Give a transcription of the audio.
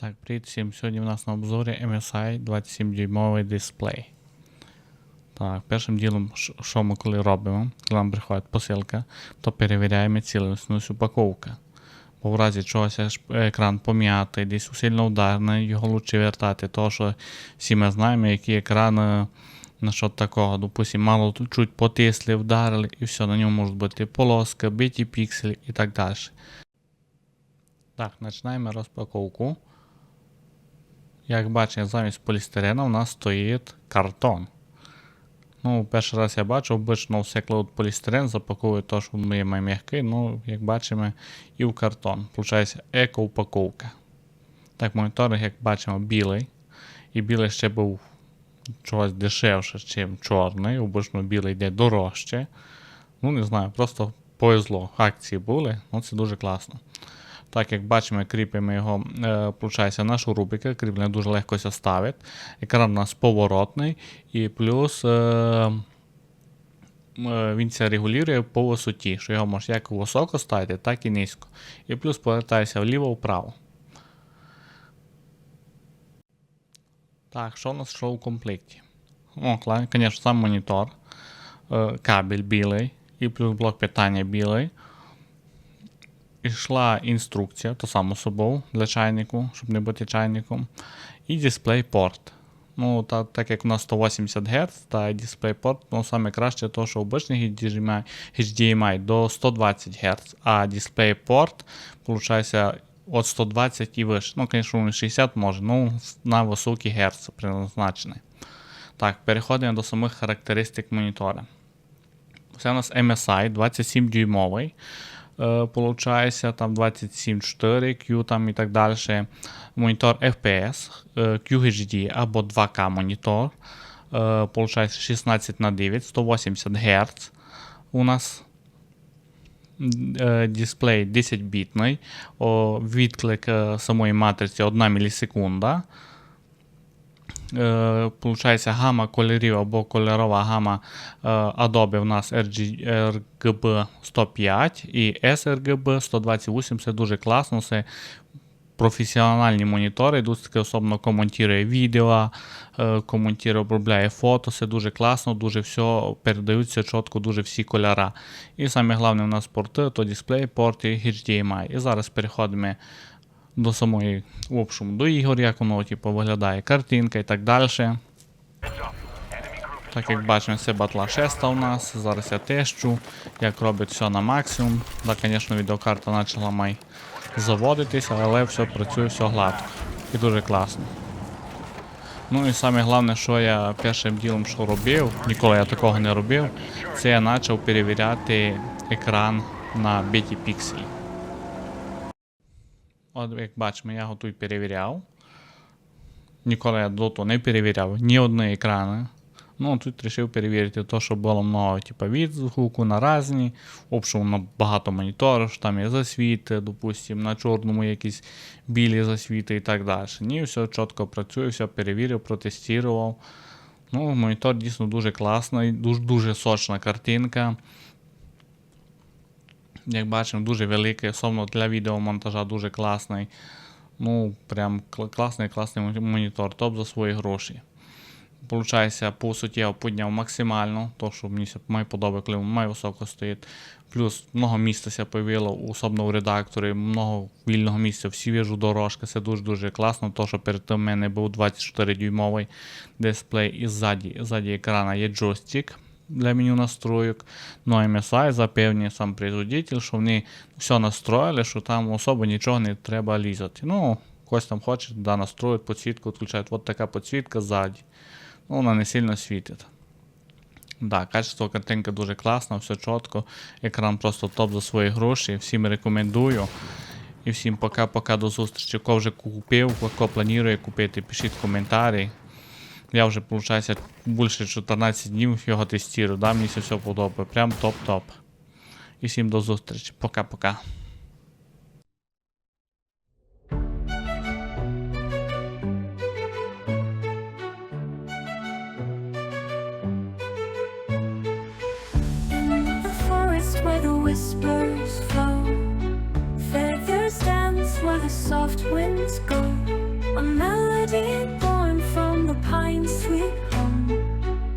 Так, привіт всім. Сьогодні в нас на обзорі MSI 27-дюймовий дисплей. Так, першим ділом, що- ми коли робимо, коли нам приходить посилка, то перевіряємо цілісність упаковки. Бо в разі чогось екран пом'ятий, десь сильно ударний, його лучше вертати, тому що всі ми знаємо, які екрани на що такого. Допустим, мало чуть потисли, вдарили, і все, на ньому можуть бути полоски, биті пікселі і так далі. Так, починаємо розпаковку. Як бачите, замість полістирена у нас стоїть картон. Ну, перший раз я бачу, обично все кладуть полістирен, запаковують то, що ми маємо м'який, ну, як бачимо, і в картон. Получається еко-упаковка. Так, монітор, як бачимо, білий. І білий ще був чогось дешевше, ніж чорний. Обично білий йде дорожче. Ну, не знаю, просто повезло. Акції були, ну це дуже класно. Так, як бачимо, кріпимо його, е, на шурупики, кріплення дуже легко ставить. Екран у нас поворотний, і плюс е, е, він це регулює по висоті, що його можна як високо ставити, так і низько. І плюс повертається вліво-вправо. Так, що у нас що в комплекті? О, звісно, сам монітор, е, кабель білий, і плюс блок питання білий. Ішла інструкція, то само собою для чайнику, щоб не бути чайником. І DisplayPort. Ну, та, так як у нас 180 Гц, та DisplayPort, ну саме краще, то, що обичний HDMI, HDMI до 120 Гц, а DisplayPort, виходить, від 120 і вище. Ну, звісно, не 60 може, ну, на високі Гц призначений. Так, переходимо до самих характеристик монітора. Це у нас MSI 27-дюймовий. Е, получається, там 27.4, Q там і так далі. Монітор FPS, е, QHD або 2К монітор. Е, получається 16 на 9, 180 Гц. У нас е, дисплей 10-бітний. Відклик е, самої матриці 1 мілісекунда. Е, Получається гама кольорів або кольорова гама е, Adobe у нас RGB 105 і sRGB 128. Це дуже класно. Це професіональні монітори. Тут таки особливо коментує відео, е, коментує, обробляє фото. Це дуже класно, дуже все передаються чітко, дуже всі кольора. І саме головне у нас порти, то дисплей, порт і HDMI. І зараз переходимо до самої, общем, до ігор, як воно типу, виглядає, картинка і так далі. Так як бачимо, це батла 6 у нас. Зараз я тещу, як робить все на максимум. Так, звісно, відеокарта почала май заводитися, але все працює, все гладко. І дуже класно. Ну і саме головне, що я першим ділом що робив, ніколи я такого не робив, це я почав перевіряти екран на біті пікселі. От як бачимо, я його тут перевіряв. Ніколи я до того не перевіряв ні одне екрани. Ну, тут вирішив перевірити те, що було много типу, відзвуку на різні. На багато моніторів, що там є засвіти, допустим, на чорному якісь білі засвіти і так далі. Ні, все чітко працює, все перевірив, протестував. Ну, монітор дійсно дуже класний, дуже, дуже сочна картинка. Як бачимо, дуже великий, особливо для відеомонтажа дуже класний. Ну, прям класний, класний монітор, топ за свої гроші. Получається, по я підняв максимально, то, що мені має подобає, коли має високо стоїть. Плюс много місця ся появило, особливо в редакторі, много вільного місця, всі віжу дорожки, це дуже-дуже класно, то, що перед тим мене був 24-дюймовий дисплей і ззаді, ззаді екрана є джойстик для меню настроек. Ну, а MSI запевнює сам производитель, що вони все настроїли, що там особо нічого не треба лізати. Ну, хтось там хоче, да, настроїть підсвітку, відключають. От така підсвітка ззаді. Ну, вона не сильно світить. Да, качество картинки дуже класно, все чітко. Екран просто топ за свої гроші. Всім рекомендую. І всім пока-пока до зустрічі. Хто вже купив, хто планує купити, пишіть коментарі. Я вже, виходить, більше 14 днів його тестую, да, мені все подобає. Прям топ-топ. І всім до зустрічі. Пока-пока. Home, sweet home.